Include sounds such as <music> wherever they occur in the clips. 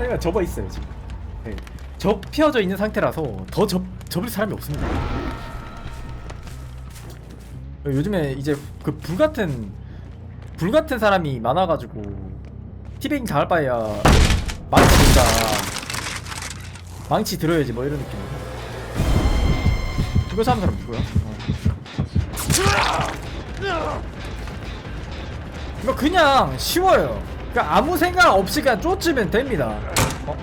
그러니까 접어 있어요 지금. 네. 접 피어져 있는 상태라서 더 접 접을 사람이 없습니다. 요즘에 이제 그 불 같은 불 같은 사람이 많아가지고 티베깅 당할 바에야 망치 든다 망치 들어야지 뭐 이런 느낌. 이거 사는 사람 누구야? 어. 이거 그냥 쉬워요. 그러니까 아무 생각 없이 그냥 쫓으면 됩니다. 어?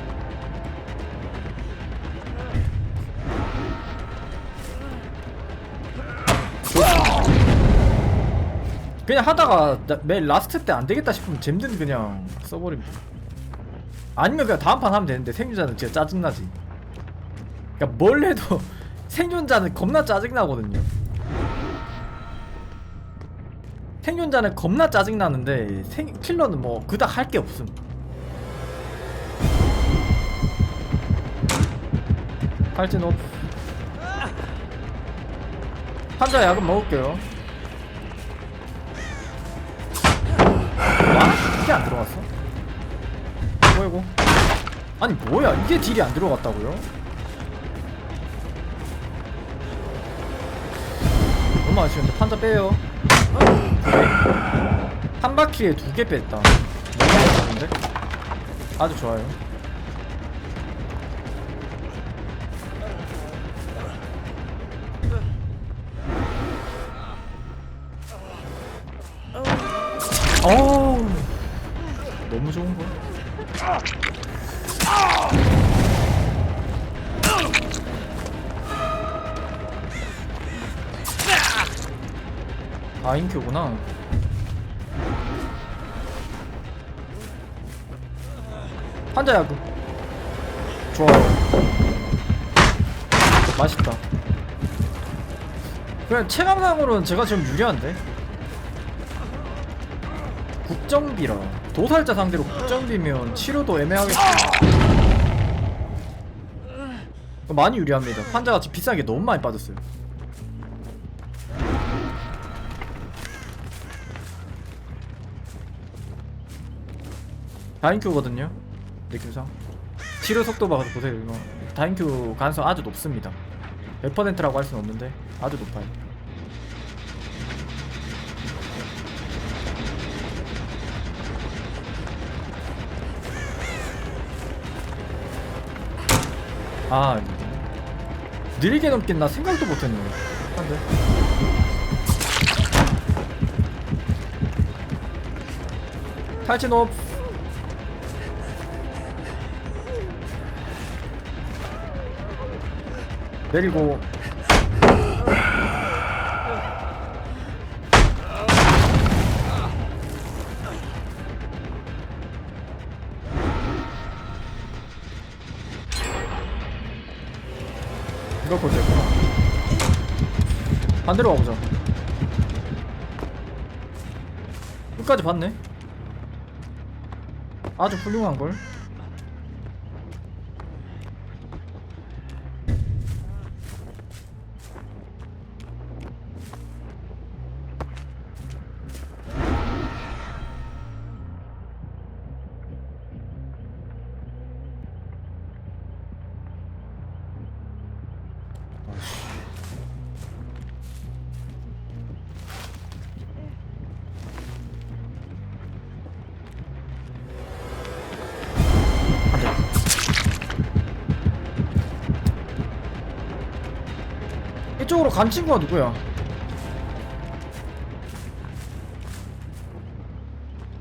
그냥 하다가 나- 매일 라스트 때 안 되겠다 싶으면 잼든 그냥 써버립니다. 아니면 그냥 다음 판 하면 되는데 생존자는 진짜 짜증나지. 그러니까 뭘 해도 <laughs> 생존자는 겁나 짜증나거든요. 생존자는 겁나 짜증나는데 생, 킬러는 뭐 그닥 할 게 없음. 탈진 오프. 환자 약은 먹을게요. 와? 이게 안 들어갔어? 뭐야 이거? 아니 뭐야 이게 딜이 안 들어갔다고요? 너무 아쉬운데 판자 빼요 한 바퀴에 두 개 뺐다 너무 아쉬운데? 아주 좋아요 어우 너무 좋은 거야. 아 인큐구나. 환자 야구. 좋아요. 맛있다. 그냥 체감상으로는 제가 지금 유리한데. 국정비라 도살자 상대로 국정비면 치료도 애매하겠고 많이 유리합니다 환자같이 비싼 게 너무 많이 빠졌어요 다인큐거든요. 느낌상. 치료 속도 봐서 보세요 이거. 다인큐 가능성 아주 높습니다. 100%라고 할 수는 없는데 아주 높아요. 아 느리게 넘긴 나 생각도 못했네. 한데? 탈진 업 내리고. 이거 볼 됐구나. 반대로 가보자. 끝까지 봤네. 아주 훌륭한걸 이쪽으로 간 친구가 누구야?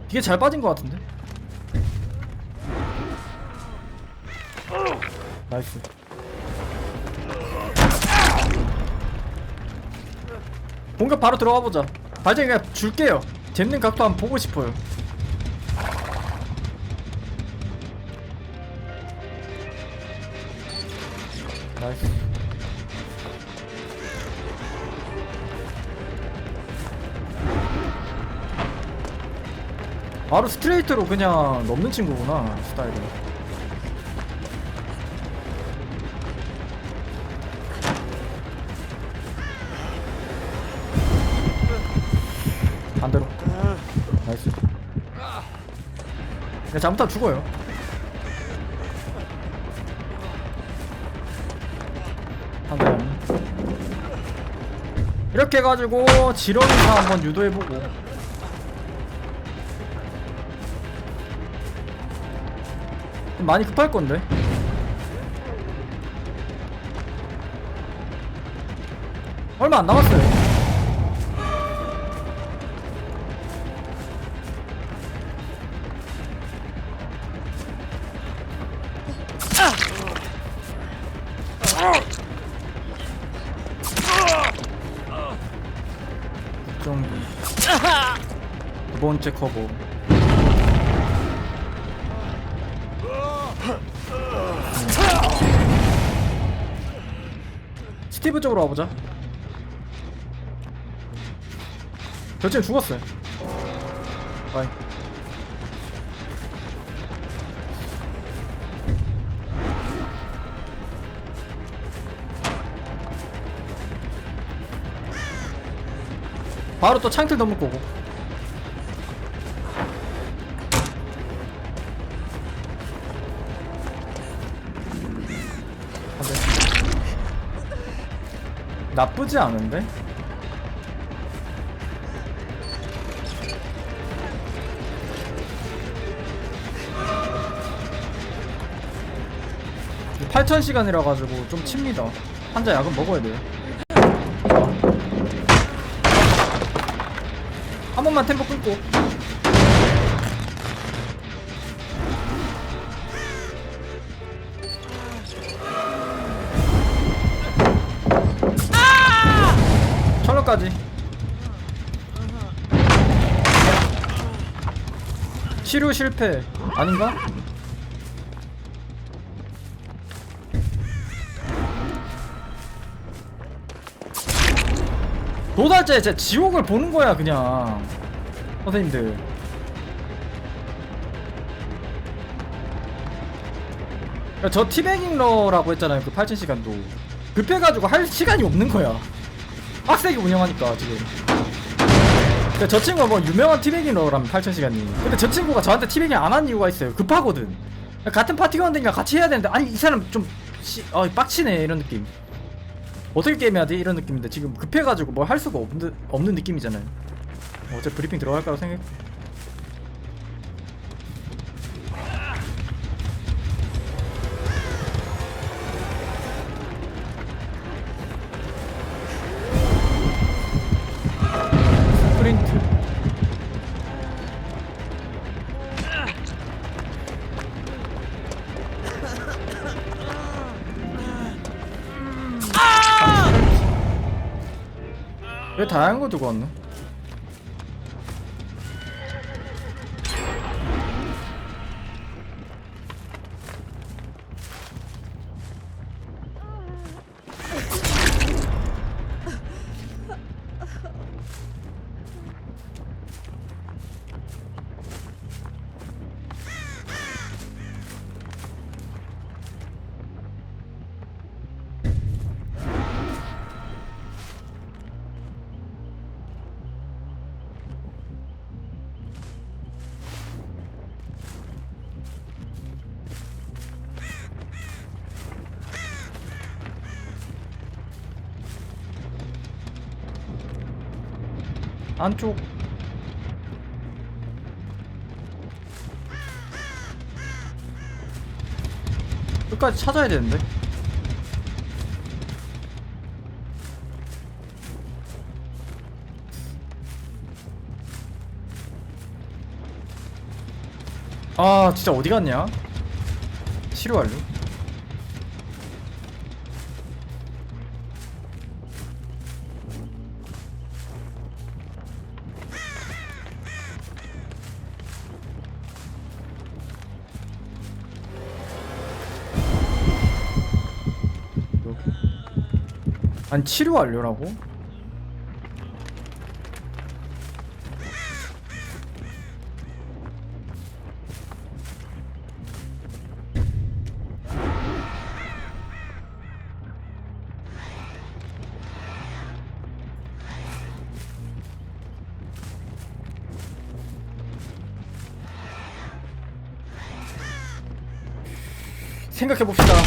되게 잘 빠진 것 같은데? 나이스 공격 바로 들어가 보자 발전기 그냥 줄게요 잼는 각도 한번 보고 싶어요 바로 스트레이트로 그냥 넘는 친구구나 스타일이. 반대로. 나이스. 야 잘못하면 죽어요. 이렇게 해가지고 지렁이사 한번 유도해보고. 많이 급할 건데. 얼마 안 남았어요. 두 번째 커버 스티브 쪽으로 와보자. 저 지금 죽었어요. 바이. 바로 또 창틀 넘을 거고 나쁘지 않은데? 이 8,000시간이라 가지고 좀 칩니다. 환자 약은 먹어야 돼요. 한 번만 템포 끊고. 철로까지. 치료 실패. 아닌가? 진짜 지옥을 보는 거야 그냥. 선생님들. 저 티베깅러라고 했잖아요 그 8000시간도. 급해가지고 할 시간이 없는 거야 빡세게 운영하니까 지금. 그러니까 저 친구가 뭐 유명한 티베깅러라면 8000시간이. 근데 저 친구가 저한테 티베깅 안한 이유가 있어요. 급하거든. 같은 파티원들이랑 같이 해야 되는데 아니 이 사람 좀 씨, 어, 빡치네 이런 느낌. 어떻게 게임해야 돼? 이런 느낌인데 지금 급해가지고 뭘 할 수가 없는, 없는 느낌이잖아요. 어제 브리핑 들어갈 거라고 생각 왜 다양한 거 두고 왔노? 안쪽. 끝까지 찾아야 되는데? 아 진짜 어디 갔냐? 치료 완료 아니 치료 완료라고? 생각해 봅시다.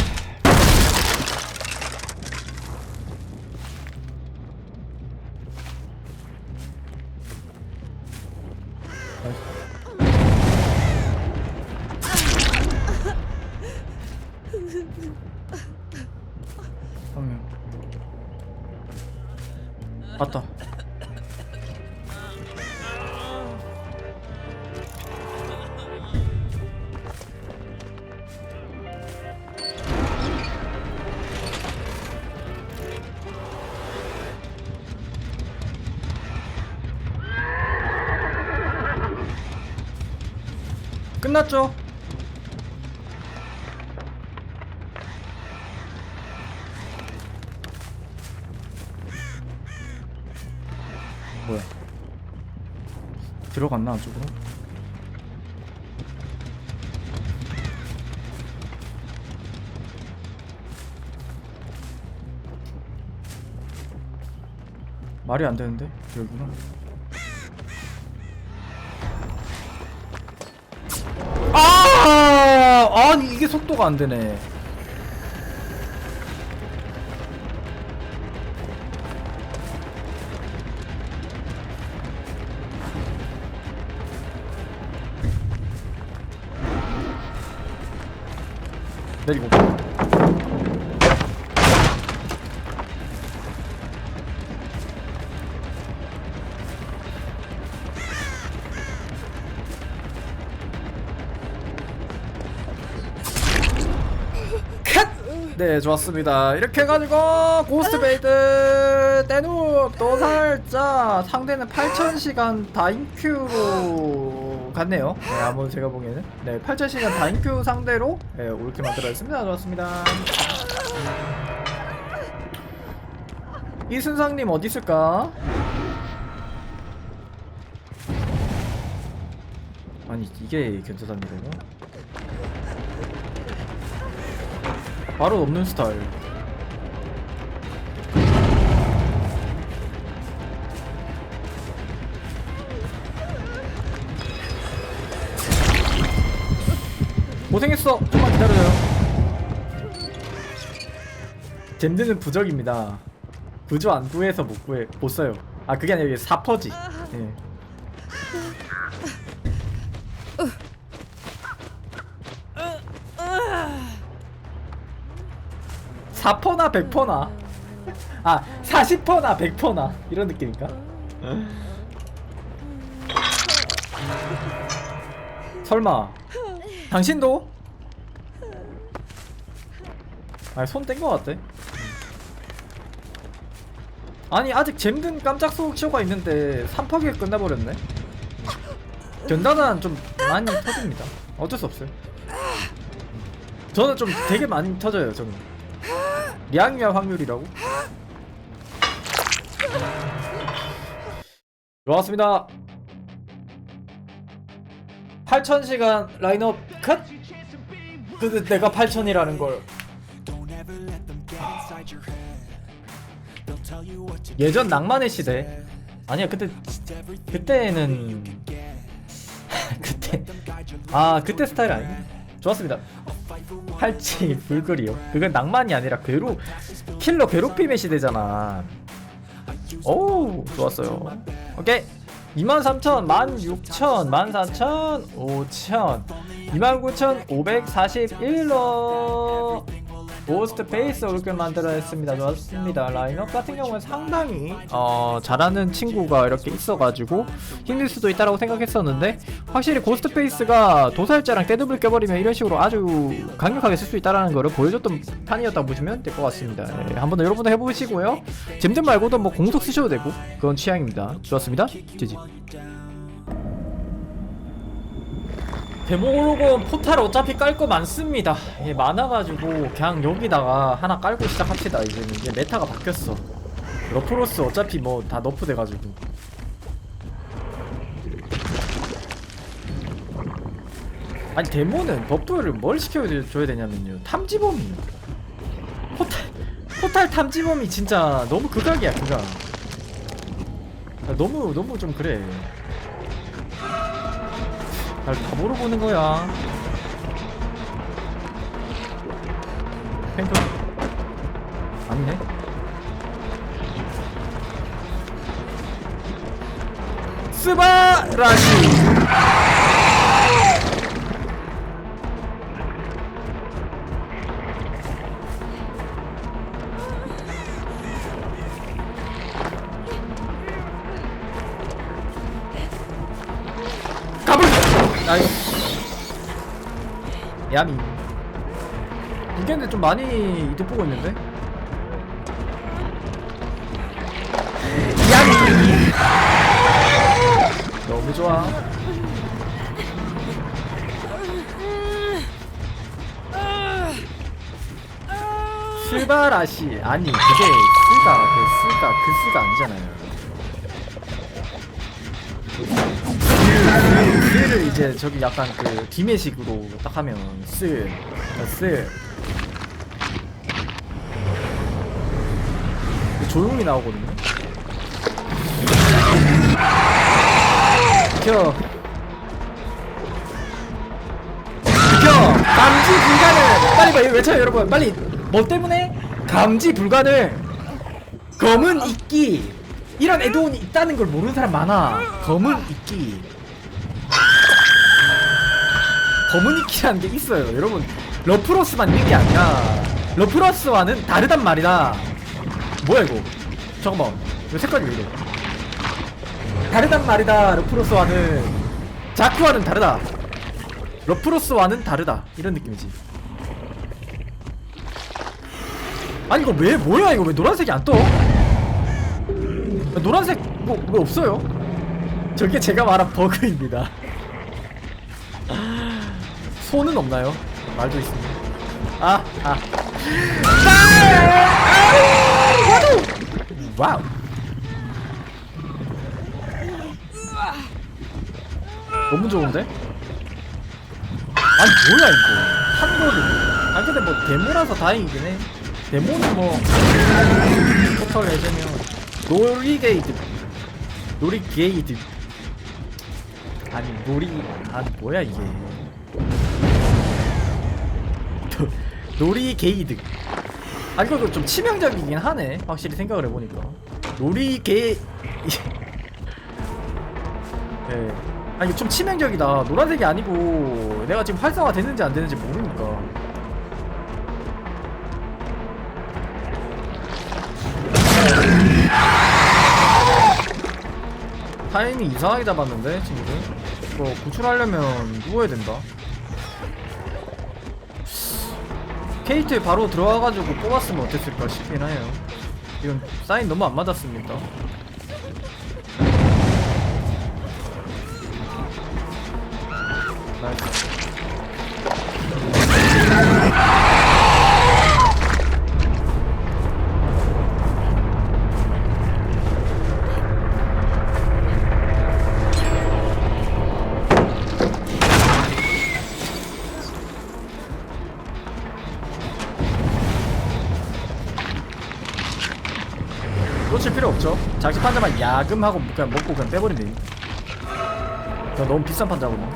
화면 봤다. 끝났죠? 뭐야? 들어갔나 안쪽으로? 말이 안 되는데 여기구나. 아 아니 이게 속도가 안 되네. 내리고. 네 좋았습니다. 이렇게 해가지고 고스트베이드 떼눕 또 살짝 상대는 8000시간 다인큐로 갔네요. 네 한번 제가 보기에는. 네 8000시간 다인큐 상대로 네, 이렇게 만들어냈습니다. 좋았습니다. 이순상님 어디 있을까? 아니 이게 견자단이라 바로 넘는 스타일. 고생했어. 좀만 기다려요. 잼드는 부적입니다. 구조 안 구해서 못 구해 못 써요. 아 그게 아니라 이게 사퍼지. 예. 사퍼나 백퍼나? 아 40퍼나 100퍼나. 이런 느낌인가? 설마. 당신도? 아니 손뗀 거 같대 아니 아직 잼든 깜짝 소쇼가 있는데 3파기에 끝나버렸네. 견다는 좀 많이 터집니다. 어쩔 수 없어요. 저는 좀 되게 많이 터져요 저는 리앙미아 확률이라고? 좋았습니다. 8000시간 라인업 컷! 근데 내가 8000이라는 걸. 예전 낭만의 시대? 아니야 그때 그때는 <laughs> 그때 아 그때 스타일 아니야 좋았습니다. 팔찌 불글이요 그건 낭만이 아니라 괴롭 킬러 괴롭힘의 시대잖아. 오 좋았어요. 오케이. 23,000, 16,000, 14,000, 5,000 29,541로 고스트 페이스 이렇게 만들어냈습니다. 좋았습니다. 라인업 같은 경우는 상당히 어, 잘하는 친구가 이렇게 있어가지고 힘들 수도 있다라고 생각했었는데 확실히 고스트 페이스가 도살자랑 떼듭을 껴버리면 이런 식으로 아주 강력하게 쓸 수 있다라는 거를 보여줬던 판이었다고 보시면 될 것 같습니다. 예, 한번 여러분도 해보시고요. 잼잼 말고도 뭐 공속 쓰셔도 되고 그건 취향입니다. 좋았습니다. 지지. 데모로곤 포탈 어차피 깔 거 많습니다. 예, 많아가지고 그냥 여기다가 하나 깔고 시작합시다. 이제는 이제 메타가 바뀌었어. 러프로스 어차피 뭐 다 너프 돼가지고. 아니 데모는 버프를 뭘 시켜줘야 되냐면요. 탐지범이. 포탈 포탈 탐지범이 진짜 너무 극악이야 극악. 아, 너무 너무 좀 그래. 날 바보로 보는 거야. 탱크 아니네. 스바라시. 야미. 이게인데 좀 많이 이득 보고 있는데? 야미. 너무 좋아. 스바라시. 아니 그게 스가 그 스가 그 스가 아니잖아요 스를 이제 저기 약간 그 기매식으로 딱 하면 스, 어, 스. 조용히 나오거든요. 비켜. 비켜. 감지 불가능. 빨리 빨리 외쳐요 여러분. 빨리. 뭐 때문에? 감지 불가능. 검은 이끼. 이런 애드온이 있다는 걸 모르는 사람 많아. 검은 이끼. 이끼라는 게 있어요. 여러분 러프로스만 있는 게 아니라 러프로스와는 다르단 말이다. 뭐야 이거? 잠깐만. 이거 색깔이 왜 이래? 다르단 말이다 러프로스와는. 자크와는 다르다. 러프로스와는 다르다. 이런 느낌이지. 아니 이거 왜 뭐야? 이거 왜 노란색이 안 떠? 노란색 뭐, 뭐 없어요? 저게 제가 말한 버그입니다 손은 없나요? 말도 있습니다. 아, 아. 와우. 너무 좋은데? 아니 뭐야 이거 한거를 아 근데 뭐 데모라서 다행이긴 해 데모는 뭐 토탈 해제면 놀이게이드 놀이게이드 아니 놀이 아니 뭐야 이게 <laughs> 놀이 게이드 아 이거 좀 치명적이긴 하네 확실히 생각을 해보니까. 놀이 게 <laughs> 네. 아 이거 좀 치명적이다. 노란색이 아니고 내가 지금 활성화 됐는지 안 됐는지 모르니까. 타이밍 이상하게 잡았는데 친구들? 이거 구출하려면 누워야 된다 케이트에 바로 들어와가지고 뽑았으면 어땠을까 싶긴 해요. 이건 사인 너무 안 맞았습니다. 나이스 장식 판자만 야금하고 그냥 먹고 그냥 빼버리면 됩니다 저 너무 비싼 판자거든요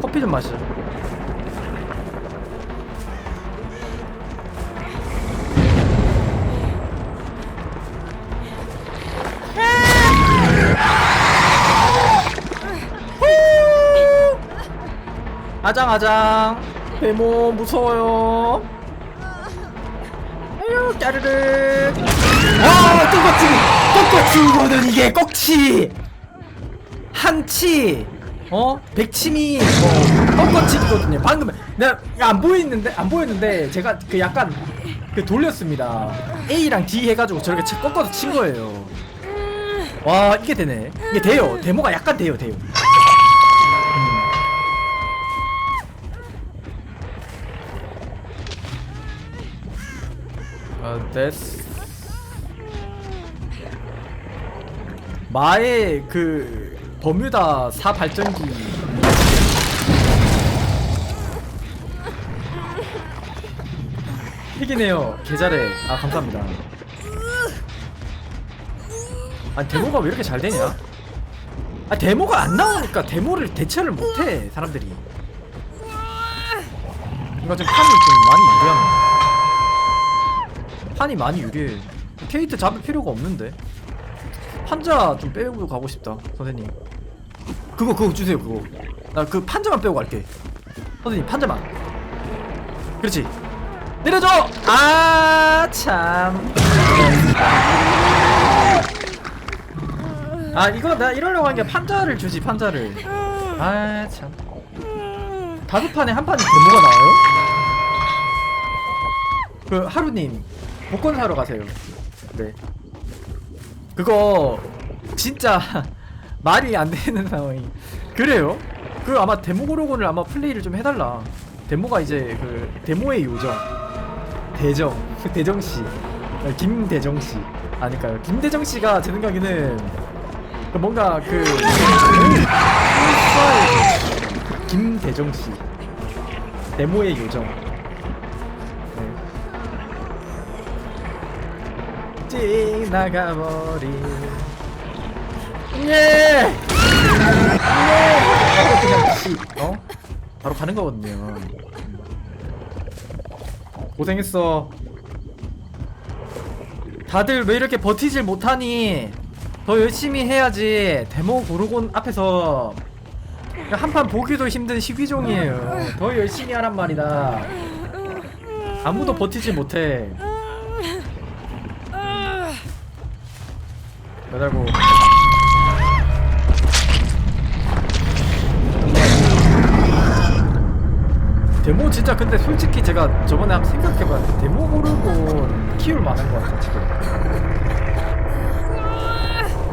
커피 좀 마시죠 아장아장 데모 무서워요. 아유 까르르. 아 똑같이 똑같이 이거는 이게 꼭치. 한치. 어? 백치미. 뭐 꺾어치기거든요. 방금 내가 안 보이는데 안 보였는데 제가 그 약간 그 돌렸습니다. A랑 D 해가지고 저렇게 치- 꺾어서 친 거예요. 와 이게 되네. 이게 돼요. 데모가 약간 돼요 돼요 어, 데스 마의 그 버뮤다 사 발전기. 핵이네요 개잘해 아 감사합니다. 아니 데모가 왜 이렇게 잘 되냐? 아 데모가 안 나오니까 데모를 대처를 못해 사람들이. 이거 좀 판이 좀 많이 유리합니다 판이 많이 유리해 케이트 잡을 필요가 없는데 판자 좀 빼고 가고 싶다 선생님 그거 그거 주세요 그거 나 그 판자만 빼고 갈게 선생님 판자만 그렇지 내려줘! 아, 참. 아, 이거 나 이러려고 한 게 판자를 주지, 판자를. 아, 참. 다섯 판에 한 판이 데모가 나와요? 그, 하루님, 복권 사러 가세요. 네. 그거, 진짜, 말이 안 되는 상황이. 그래요? 그 아마 데모고로곤을 아마 플레이를 좀 해달라. 데모가 이제 그 데모의 요정 대정 대정 씨 김대정 씨 아니까요 김대정 씨가 제 생각에는 그 뭔가 그 김대정 씨 데모의 요정 지나가버린 예! 씨, 어? 바로 가는 거거든요. 음. 고생했어. 다들 왜 이렇게 버티질 못하니? 더 열심히 해야지. 데모 고르곤 앞에서 한판 보기도 힘든 시기종이에요. 더 열심히 하란 말이다. 아무도 버티질 못해. 여달고. 데모 진짜 근데 솔직히 제가 저번에 한번 생각해봤는데 데모 고르곤 키울 만한 것 같아 지금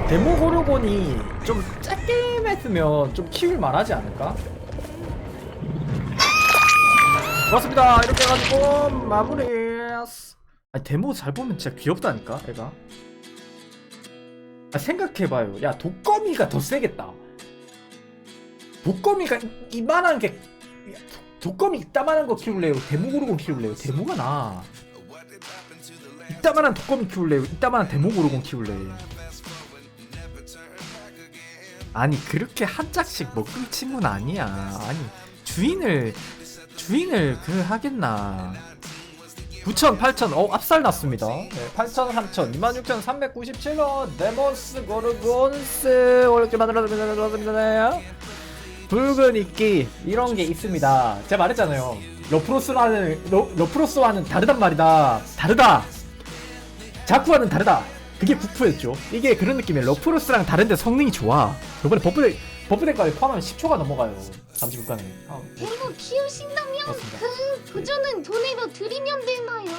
데모 고르곤이 좀 짧게 했으면 좀 키울 만하지 않을까? 고맙습니다 이렇게 해가지고 마무리 아 데모 잘 보면 진짜 귀엽다니까 애가 아 생각해봐요 야 독거미가 더 세겠다 독거미가 이- 이만한 게 독거미 이따만한 거 키울래요? 데모고르곤 키울래요? 데모가 나. 이따만한 독거미 키울래요? 이따만한 데모고르곤 키울래? 아니 그렇게 한 짝씩 먹을 친구는 아니야. 아니 주인을 주인을 그 하겠나? 9천, 8천, 어 압살 났습니다. 네, 8천, 3천, 26,397원 데모스 고르곤스 어렵게 만들어졌습니다. 붉은 이끼 이런 게 있습니다. 제가 말했잖아요. 러프로스라는 러, 러프로스와는 다르단 말이다. 다르다. 자쿠와는 다르다. 그게 구프였죠. 이게 그런 느낌이에요. 러프로스랑 다른데 성능이 좋아. 이번에 버프덱 버프덱까지 포함하면 10초가 넘어가요. 36강에. 아, 데모 키우신다면 맞습니다. 그 구조는 돈으로 드리면 되나요?